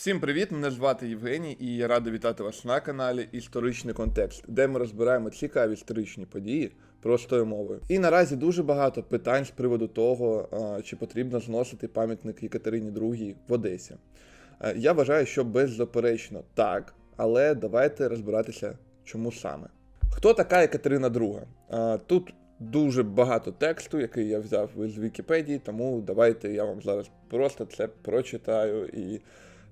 Всім привіт! Мене звати Євгеній, і я радий вітати вас на каналі Історичний контекст, де ми розбираємо цікаві історичні події простою мовою. І наразі дуже багато питань з приводу того, чи потрібно зносити пам'ятник Єкатерині II в Одесі. Е, Я вважаю, що беззаперечно так, але давайте розбиратися, чому саме. Хто така Екатерина II? Тут дуже багато тексту, який я взяв із Вікіпедії, тому давайте я вам зараз просто це прочитаю і.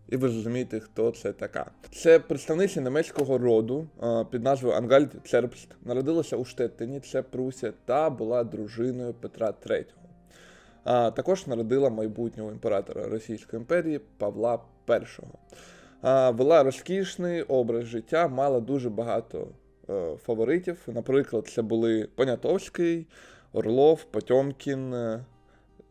І ви зрозумієте, хто це така. Це представниця німецького роду під назвою Ангальд Цербст. Народилася у Штеттині, це Прусія, та була дружиною Петра III. А, також народила майбутнього імператора Російської імперії Павла І. Вела розкішний образ життя, мала дуже багато е, фаворитів. Наприклад, це були Понятовський, Орлов, Потьомкін, е,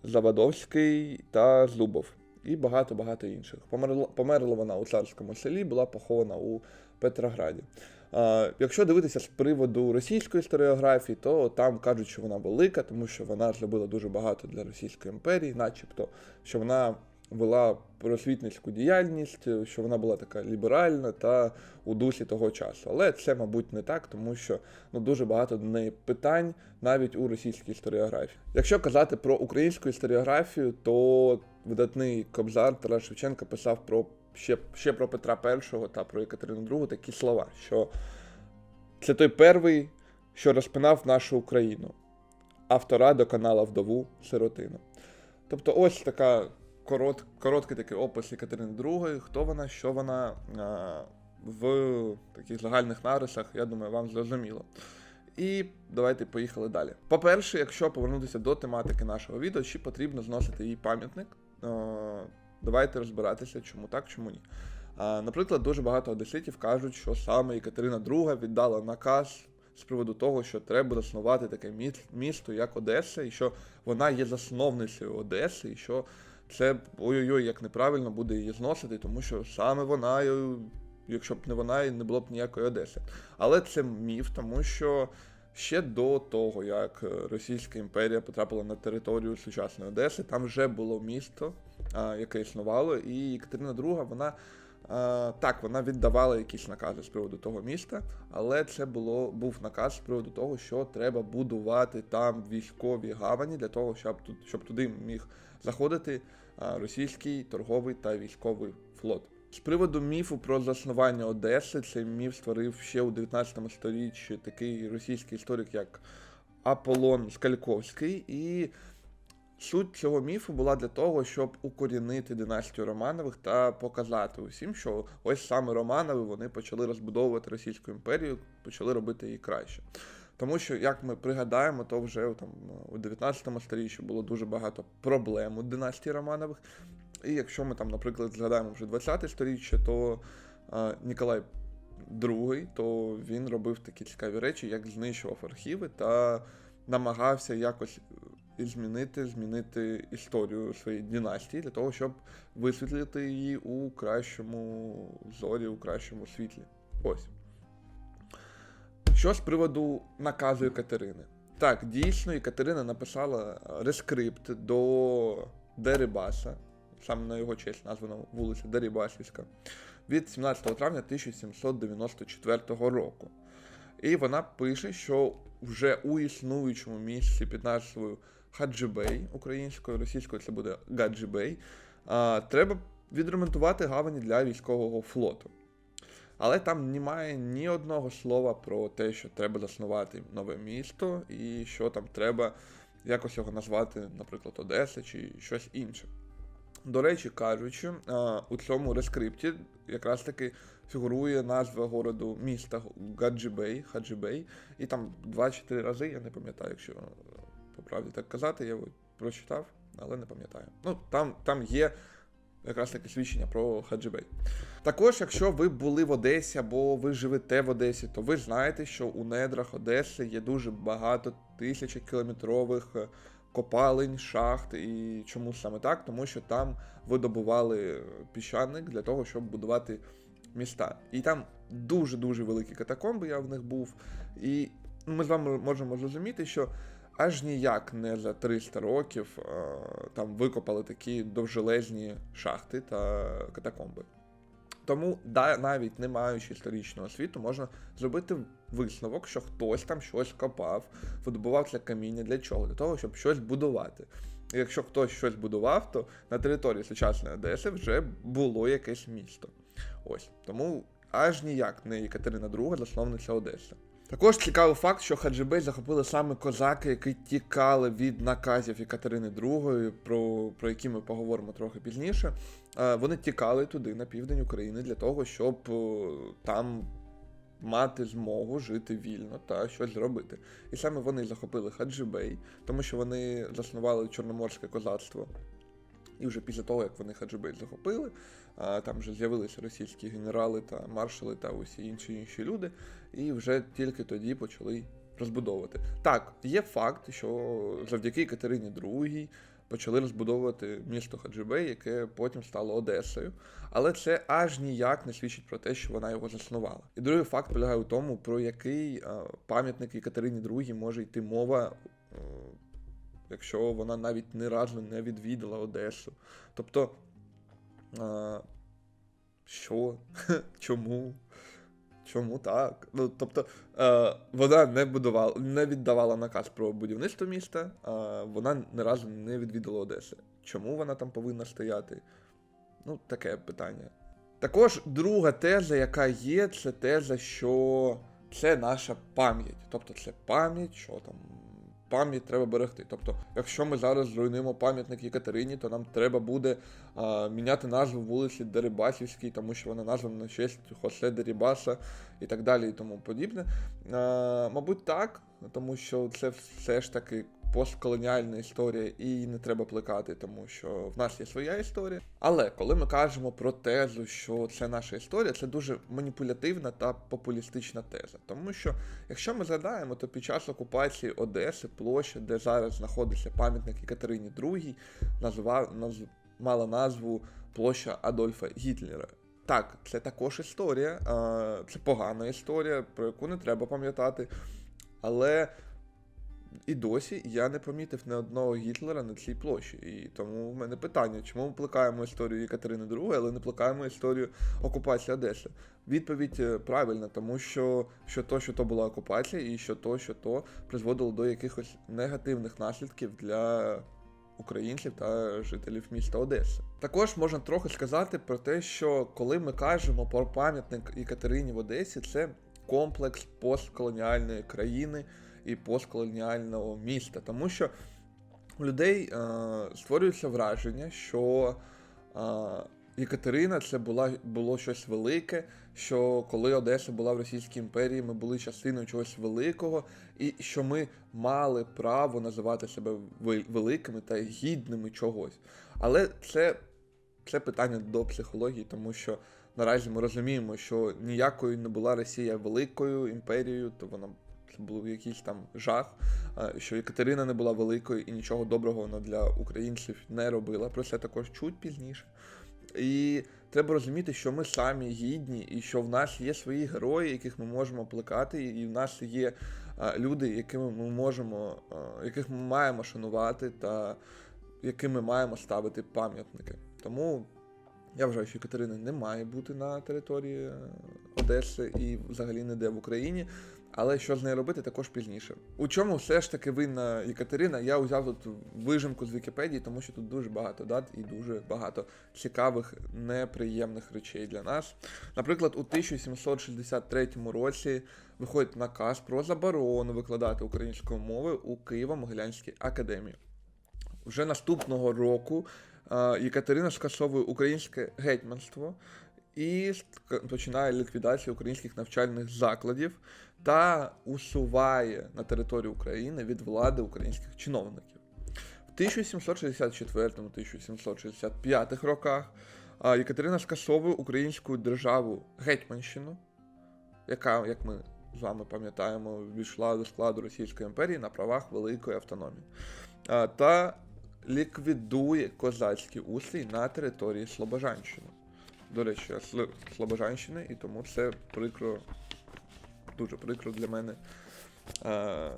Завадовський та Зубов. І багато-багато інших. Померла, померла вона у царському селі, була похована у Петрограді. А, якщо дивитися з приводу російської історіографії, то там кажуть, що вона велика, тому що вона зробила дуже багато для Російської імперії, начебто, що вона вела просвітницьку діяльність, що вона була така ліберальна та у дусі того часу. Але це, мабуть, не так, тому що ну, дуже багато до неї питань навіть у російській історіографії. Якщо казати про українську історіографію, то видатний кобзар Тарас Шевченко писав про ще, ще про Петра І та про Екатерину II такі слова, що це той перший, що розпинав нашу Україну, автора доконала вдову сиротину. Тобто, ось така корот, короткий такий опис Екатерини II, хто вона, що вона в таких загальних нарисах, я думаю, вам зрозуміло. І давайте поїхали далі. По-перше, якщо повернутися до тематики нашого відео, чи потрібно зносити їй пам'ятник, давайте розбиратися, чому так, чому ні. А, Наприклад, дуже багато одеситів кажуть, що саме Екатерина II віддала наказ з приводу того, що треба заснувати таке місто, як Одеса, і що вона є засновницею Одеси, і що це ой-ой-ой, як неправильно буде її зносити, тому що саме вона, е, якщо б не вона, не було б ніякої Одеси. Але це міф, тому що ще до того, як е, Російська імперія потрапила на територію сучасної Одеси, там вже було місто, яке існувало, і Екатерина II, вона. Так, вона віддавала якісь накази з приводу того міста, але це було був наказ з приводу того, що треба будувати там військові гавані для того, щоб тут щоб туди міг заходити російський торговий та військовий флот. З приводу міфу про заснування Одеси, цей міф створив ще у 19 столітті такий російський історик, як Аполлон Скальковський, і Суть цього міфу була для того, щоб укорінити династію Романових та показати усім, що ось саме Романови вони почали розбудовувати Російську імперію, почали робити її краще. Тому що, як ми пригадаємо, то вже там у 19 столітті було дуже багато проблем у династії Романових. І якщо ми там, наприклад, згадаємо вже 20 століття, то е, Ніколай II, то він робив такі цікаві речі, як знищував архіви та намагався якось змінити, змінити історію своєї династії для того, щоб висвітлити її у кращому зорі, у кращому світлі. Ось. Що з приводу наказу Екатерини? Так, дійсно, Екатерина написала рескрипт до Дерибаса, саме на його честь названа вулиця Дерибасівська, від 17 травня 1794 року. І вона пише, що вже у існуючому місці під назвою Хаджибей українською, російською це буде Гаджибей, треба відремонтувати гавані для військового флоту. Але там немає ні одного слова про те, що треба заснувати нове місто, і що там треба якось його назвати, наприклад, Одеса чи щось інше. До речі, кажучи, у цьому рескрипті якраз таки фігурує назва городу міста Гаджибей, Хаджибей, і там 2-4 рази, я не пам'ятаю, якщо по правді так казати, я прочитав, але не пам'ятаю. Ну, там, там є якраз таке свідчення про Хаджибей. Також, якщо ви були в Одесі або ви живете в Одесі, то ви знаєте, що у недрах Одеси є дуже багато тисячокілометрових е, копалень, шахт. І чому саме так? Тому що там видобували піщаник для того, щоб будувати міста. І там дуже-дуже великі катакомби, я в них був. І ми з вами можемо зрозуміти, що аж ніяк не за 300 років е, там викопали такі довжелезні шахти та катакомби. Тому, да, навіть не маючи історичного освіту, можна зробити висновок, що хтось там щось копав, видобував це каміння для чого? Для того, щоб щось будувати. І якщо хтось щось будував, то на території сучасної Одеси вже було якесь місто. Ось тому аж ніяк не Екатерина II, засновниця Одеси. Також цікавий факт, що Хаджибей захопили саме козаки, які тікали від наказів Екатерини II, про, про які ми поговоримо трохи пізніше. Е, Вони тікали туди, на південь України, для того, щоб е, там мати змогу жити вільно та щось зробити. І саме вони захопили Хаджибей, тому що вони заснували Чорноморське козацтво. І вже після того, як вони Хаджибей захопили, там вже з'явилися російські генерали та маршали та усі інші інші люди, і вже тільки тоді почали розбудовувати. Так, є факт, що завдяки Катерині II почали розбудовувати місто Хаджибей, яке потім стало Одесою. Але це аж ніяк не свідчить про те, що вона його заснувала. І другий факт полягає у тому, про який пам'ятник Екатерині II може йти мова. Якщо вона навіть ні разу не відвідала Одесу. Тобто, а, що? Чому? Чому так? Ну, тобто, е, вона не будувала, не віддавала наказ про будівництво міста, а вона ні разу не відвідала Одеси. Чому вона там повинна стояти? Ну, таке питання. Також друга теза, яка є, це теза, що це наша пам'ять. Тобто це пам'ять, що там. Пам'ять треба берегти. Тобто, якщо ми зараз зруйнуємо пам'ятник Єкатерині, то нам треба буде а, міняти назву вулиці Дерибасівській, тому що вона названа на честь Хосе Дерибаса і так далі, і тому подібне. А, мабуть, так, тому що це все ж таки постколоніальна історія, і не треба плекати, тому що в нас є своя історія. Але коли ми кажемо про тезу, що це наша історія, це дуже маніпулятивна та популістична теза. Тому що, якщо ми згадаємо, то під час окупації Одеси площа, де зараз знаходиться пам'ятник Екатерині II, назва, наз, мала назву площа Адольфа Гітлера. Так, це також історія, це погана історія, про яку не треба пам'ятати. Але і досі я не помітив ні одного Гітлера на цій площі. І тому в мене питання, чому ми плекаємо історію Екатерини II, але не плекаємо історію окупації Одеси? Відповідь е, правильна, тому що що то, що то була окупація, і що то, що то призводило до якихось негативних наслідків для українців та жителів міста Одеси. Також можна трохи сказати про те, що коли ми кажемо про пам'ятник Екатерині в Одесі, це комплекс постколоніальної країни і постколоніального міста, тому що у людей е, створюється враження, що е, Єкатерина це була, було щось велике, що коли Одеса була в Російській імперії, ми були частиною чогось великого, і що ми мали право називати себе великими та гідними чогось. Але це, це питання до психології, тому що наразі ми розуміємо, що ніякою не була Росія великою імперією, то вона це був якийсь там жах, що Екатерина не була великою і нічого доброго вона для українців не робила. Про це також чуть пізніше. І треба розуміти, що ми самі гідні, і що в нас є свої герої, яких ми можемо плекати, і в нас є люди, якими ми можемо, яких ми маємо шанувати, та якими маємо ставити пам'ятники. Тому я вважаю, що Катерини не має бути на території е, Одеси і взагалі ніде в Україні. Але що з нею робити, також пізніше. У чому все ж таки винна Єкатерина? Я взяв тут вижимку з Вікіпедії, тому що тут дуже багато дат і дуже багато цікавих, неприємних речей для нас. Наприклад, у 1763 році виходить наказ про заборону викладати українською мовою у Києво-Могилянській академії. Вже наступного року е, Єкатерина скасовує українське гетьманство і починає ліквідацію українських навчальних закладів та усуває на територію України від влади українських чиновників. В 1764-1765 роках Єкатерина скасовує українську державу Гетьманщину, яка, як ми з вами пам'ятаємо, війшла до складу Російської імперії на правах великої автономії, та ліквідує козацький устрій на території Слобожанщини. До речі, Слобожанщини, і тому це прикро, дуже прикро для мене. А,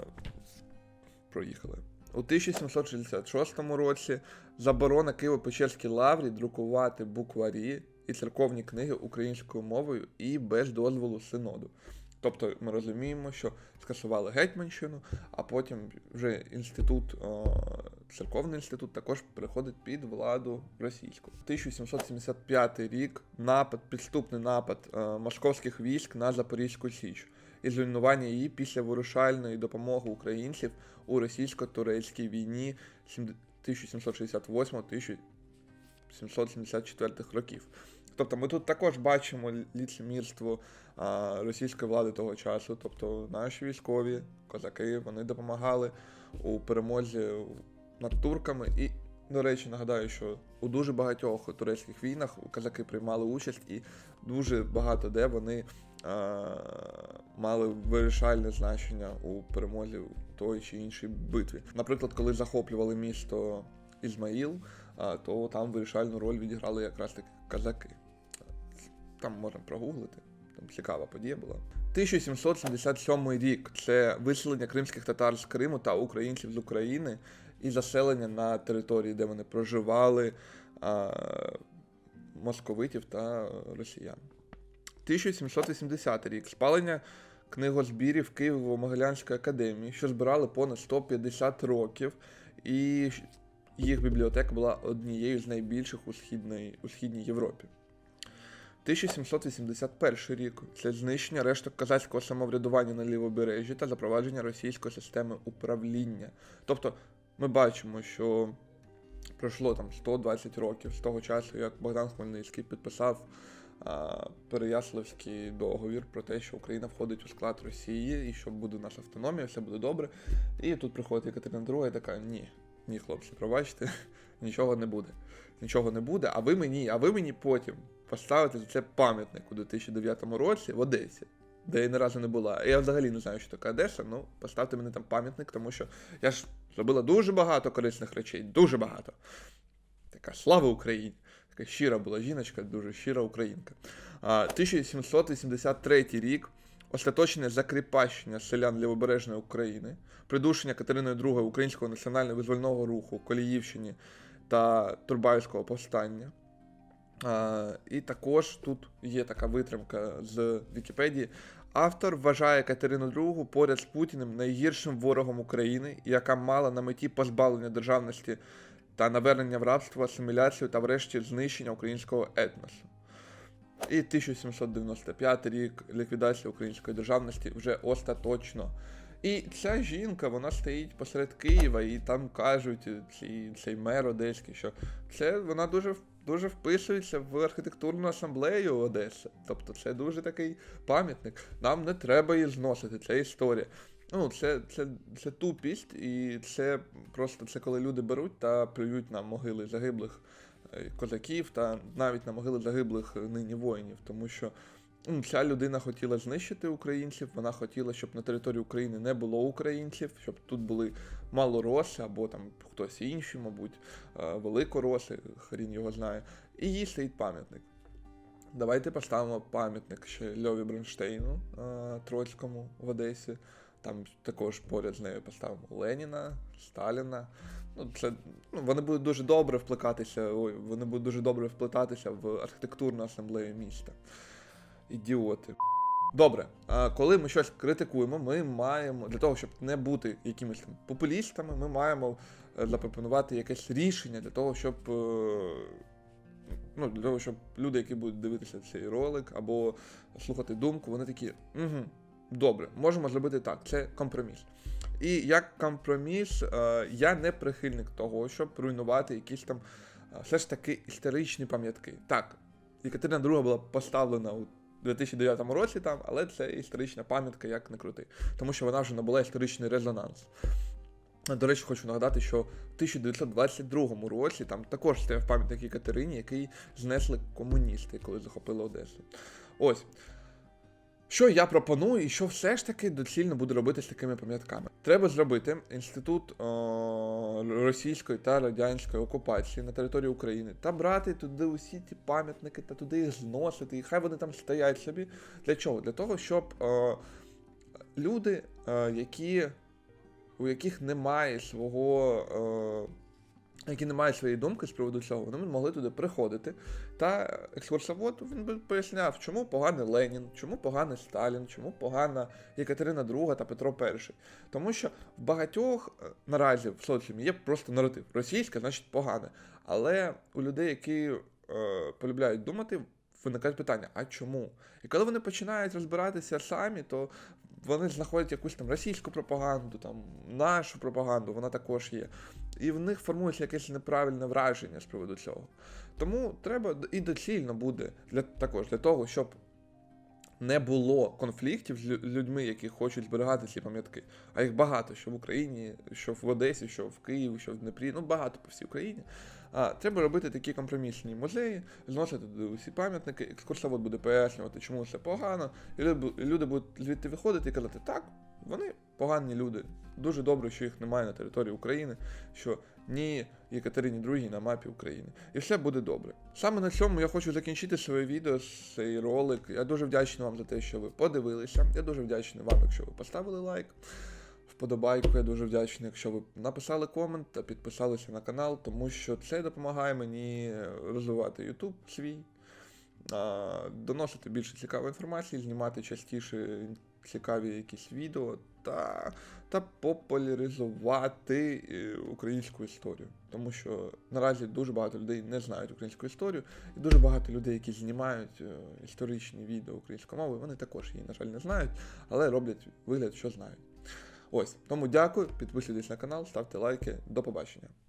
проїхали. У 1766 році заборона Києво-Печерській лаврі друкувати букварі і церковні книги українською мовою і без дозволу синоду. Тобто ми розуміємо, що скасували гетьманщину, а потім вже інститут, е, церковний інститут також переходить під владу російську. 1775 рік напад, підступний напад е, московських військ на Запорізьку Січ і зруйнування її після вирушальної допомоги українців у російсько-турецькій війні 1768-1774 років. Тобто ми тут також бачимо ліцемірство російської влади того часу. Тобто наші військові, козаки, вони допомагали у перемозі над турками. І, до речі, нагадаю, що у дуже багатьох турецьких війнах козаки приймали участь, і дуже багато де вони а, мали вирішальне значення у перемозі у той чи іншій битві. Наприклад, коли захоплювали місто Ізмаїл, то там вирішальну роль відіграли якраз таки казаки. Там можна прогуглити, там цікава подія була. 1777 рік це виселення кримських татар з Криму та українців з України і заселення на території, де вони проживали а, московитів та росіян. 1780 рік спалення книгозбірів Києво-Могилянської академії, що збирали понад 150 років, і їх бібліотека була однією з найбільших у східній, у східній Європі. 1781 рік це знищення решток козацького самоврядування на лівобережжі та запровадження російської системи управління. Тобто ми бачимо, що пройшло там 120 років з того часу, як Богдан Хмельницький підписав Переяславський договір про те, що Україна входить у склад Росії і що буде наша автономія, все буде добре. І тут приходить Екатерина II і така: ні, ні, хлопці, пробачте, нічого не буде. Нічого не буде, а ви мені, а ви мені потім поставите за це пам'ятник у 2009 році в Одесі, де я ні разу не була. Я взагалі не знаю, що таке Одеса, ну поставте мені там пам'ятник, тому що я ж зробила дуже багато корисних речей, дуже багато. Така слава Україні! Така щира була жіночка, дуже щира українка. 1783 рік. Остаточне закріпащення селян лівобережної України, придушення Катериною II українського національно-визвольного руху Коліївщині та Турбаївського повстання. І також тут є така витримка з Вікіпедії. Автор вважає Катерину II поряд з Путіним найгіршим ворогом України, яка мала на меті позбавлення державності та навернення в рабство, асиміляцію та врешті знищення українського етносу. І 1795 рік ліквідація української державності вже остаточно. І ця жінка, вона стоїть посеред Києва, і там кажуть цей, цей мер одеський, що це вона дуже дуже вписується в архітектурну асамблею Одеси. Тобто це дуже такий пам'ятник. Нам не треба її зносити, це історія. Ну, це, це, це тупість, і це просто це коли люди беруть та плюють на могили загиблих е, козаків та навіть на могили загиблих нині воїнів, тому що ну, ця людина хотіла знищити українців, вона хотіла, щоб на території України не було українців, щоб тут були малороси або там хтось інший, мабуть, е, великороси, хрін його знає. І їй стоїть пам'ятник. Давайте поставимо пам'ятник ще Льові Бронштейну е, Троцькому в Одесі. Там також поряд з нею поставимо Леніна, Сталіна. Ну, це, ну, Вони будуть дуже добре вплекатися, ой, вони будуть дуже добре вплетатися в архітектурну асамблею міста. Ідіоти. Добре, а коли ми щось критикуємо, ми маємо для того, щоб не бути якимись там популістами, ми маємо е, запропонувати якесь рішення для того, щоб. е, Ну, для того, щоб люди, які будуть дивитися цей ролик або слухати думку, вони такі, угу, добре, можемо зробити так, це компроміс. І як компроміс, е, я не прихильник того, щоб руйнувати якісь там е, все ж таки історичні пам'ятки. Так, Екатерина II була поставлена у 2009 році там, але це історична пам'ятка, як не крути. Тому що вона вже набула історичний резонанс. До речі, хочу нагадати, що в 1922 році там також стояв пам'ятник Екатерині, який знесли комуністи, коли захопили Одесу. Ось. Що я пропоную, і що все ж таки доцільно буде робити з такими пам'ятками? Треба зробити інститут о, російської та радянської окупації на території України та брати туди усі ті пам'ятники та туди їх зносити, і хай вони там стоять собі. Для чого? Для того, щоб о, люди, о, які, у яких немає свого які не мають своєї думки з приводу цього, вони могли туди приходити. Та екскурсовод він би поясняв, чому поганий Ленін, чому поганий Сталін, чому погана Єкатерина II та Петро І. Тому що в багатьох е, наразі в соціумі є просто наратив. Російська, значить погане. Але у людей, які е, полюбляють думати, виникають питання: а чому? І коли вони починають розбиратися самі, то вони знаходять якусь там російську пропаганду, там нашу пропаганду, вона також є. І в них формується якесь неправильне враження з приводу цього. Тому треба і доцільно буде для також для того, щоб не було конфліктів з людьми, які хочуть зберігати ці пам'ятки. А їх багато, що в Україні, що в Одесі, що в Києві, що в Дніпрі, ну багато по всій Україні. А, треба робити такі компромісні музеї, зносити туди усі пам'ятники, екскурсовод буде пояснювати, чому це погано, і люди, будуть звідти виходити і казати, так, вони погані люди. Дуже добре, що їх немає на території України, що ні Єкатерині II на мапі України. І все буде добре. Саме на цьому я хочу закінчити своє відео, цей ролик. Я дуже вдячний вам за те, що ви подивилися. Я дуже вдячний вам, якщо ви поставили лайк. Вподобайку, я дуже вдячний, якщо ви написали комент та підписалися на канал, тому що це допомагає мені розвивати YouTube свій, доносити більше цікавої інформації, знімати частіше цікаві якісь відео та, та популяризувати е, українську історію. Тому що наразі дуже багато людей не знають українську історію, і дуже багато людей, які знімають е, історичні відео українською мовою, вони також її, на жаль, не знають, але роблять вигляд, що знають. Ось, тому дякую, підписуйтесь на канал, ставте лайки, до побачення.